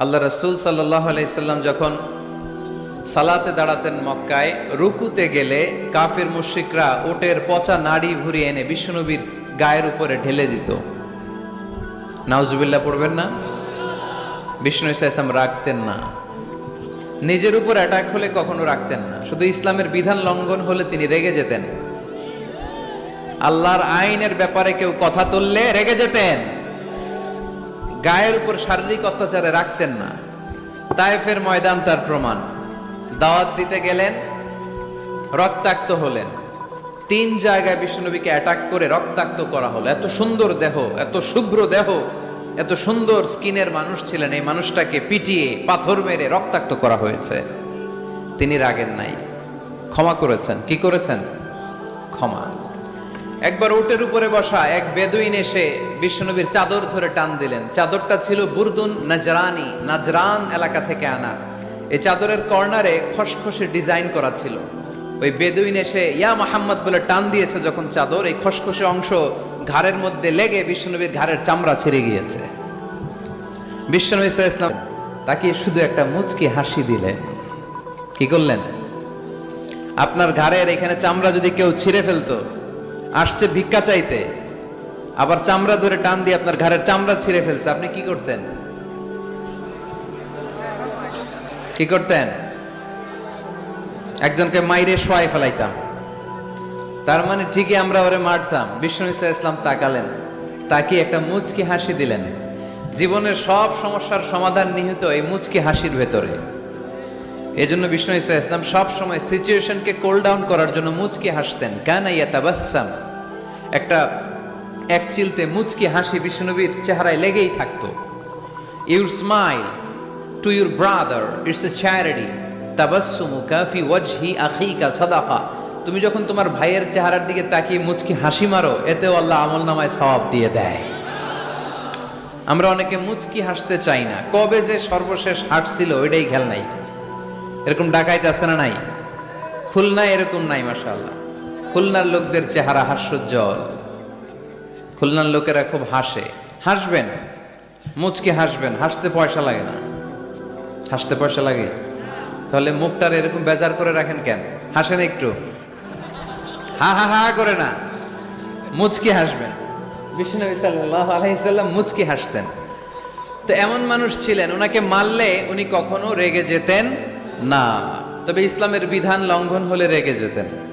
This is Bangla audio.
আল্লাহ রসুল সাল্লাহ আলাইসাল্লাম যখন সালাতে দাঁড়াতেন মক্কায়, রুকুতে গেলে কাফির মুশরিকরা ওটের পচা নাড়ি ভুরিয়ে এনে বিষ্ণুনবীর গায়ের উপরে ঢেলে দিত। নাউজুবিল্লাহ পড়বেন না? বিষ্ণু ইসলাম রাখতেন না। নিজের উপর অ্যাটাক হলে কখনো রাখতেন না। শুধু ইসলামের বিধান লঙ্ঘন হলে তিনি রেগে যেতেন। আল্লাহর আইনের ব্যাপারে কেউ কথা তুললে রেগে যেতেন। গায়ের উপর শারীরিক অত্যাচারে রাখতেন না। তায়েফের ময়দান তার প্রমাণ। দাওয়াত দিতে গেলেন, রক্তাক্ত হলেন। তিন জায়গায় বিষ্ণুনবীকে অ্যাটাক করে রক্তাক্ত করা হলো। এত সুন্দর দেহ, এত শুভ্র দেহ, এত সুন্দর স্কিনের মানুষ ছিলেন। এই মানুষটাকে পিটিয়ে, পাথর মেরে রক্তাক্ত করা হয়েছে। তিনি রাগেন নাই। ক্ষমা করেছেন। কি করেছেন? ক্ষমা। একবার উটের উপরে বসা এক বেদুইন এসে বিশ্বনবীর চাদর ধরে টান দিলেন। চাদরটা ছিল বুরদুন নাজরানি, নাজরান এলাকা থেকে আনা। এই চাদরের কর্নারে খসখসে ডিজাইন করা ছিল। ওই বেদুইন এসে, ইয়া মোহাম্মদ বলে টান দিয়েছে যখন চাদর। এই খসখসে অংশ ঘাড়ের মধ্যে লেগে বিশ্বনবীর ঘাড়ের চামড়া ছিঁড়ে গিয়েছে। বিশ্বনবী ইসলাম তাকে শুধু একটা মুচকি হাসি দিলেন। কি করলেন? আপনার ঘাড়ের এখানে চামড়া যদি কেউ ছিঁড়ে ফেলতো আসছে ভিক্ষা চাইতে। আবার চামড়া ধরে টান দিয়ে আপনার ঘাড়ের চামড়া ছিঁড়ে ফেলছে। আপনি কি করতেন? কি করতেন? একজনকে মাইরে শোয়াই ফেলাইতাম। তার মানে ঠিকই আমরা ওরে মারতাম। বিষ্ণু ইসা ইসলাম তাকালেন। তাকে একটা মুচকি হাসি দিলেন। জীবনের সব সমস্যার সমাধান নিহিত এই মুচকি হাসির ভেতরে। এই জন্য বিষ্ণু ইসা ইসলাম সব সময় সিচুয়েশনকে কোল ডাউন করার জন্য মুচকি হাসতেন। কানা ইয়া তাবাসাম একটা এক চিলতে মুচকি হাসি বিষ্ণুবীর চেহারায় লেগেই থাকতো। Your smile to your brother, it's a charity. তাবাসুমু কাফি ওয়াজহি আখিকা সাদাকা। তুমি যখন তোমার ভাইয়ের চেহারার দিকে তাকিয়ে মুচকি হাসি মারো, এতেও আল্লাহ আমল নামায় সওয়াব দিয়ে দেয়। আমরা অনেকে মুচকি হাসতে চাই না। কবে যে সর্বশেষ হাঁটছিল ওইটাই খেয়াল নাই এরকম ডাকাইতে আছে না নাই? খুলনায় এরকম নাই, মাশাআল্লাহ। খুলনার লোকদের চেহারা হাস্যোজ্জ্বল। খুলনার লোকেরা খুব হাসে। হাসবেন, মুচকে হাসবেন, হাসতে পয়সা লাগে না। হাসতে পয়সা লাগে। তাহলে মুখটার এরকম বেজার করে রাখেন কেন? হাসেন একটু। হা হা হা করে না। মুচকি হাসবেন। বিষ্ণু সাল্লাহ আলহিসাল্লাম মুচকি হাসতেন। তো এমন মানুষ ছিলেন ওনাকে মারলে উনি কখনো রেগে যেতেন না তবে ইসলামের বিধান লঙ্ঘন হলে রেগে যেতেন।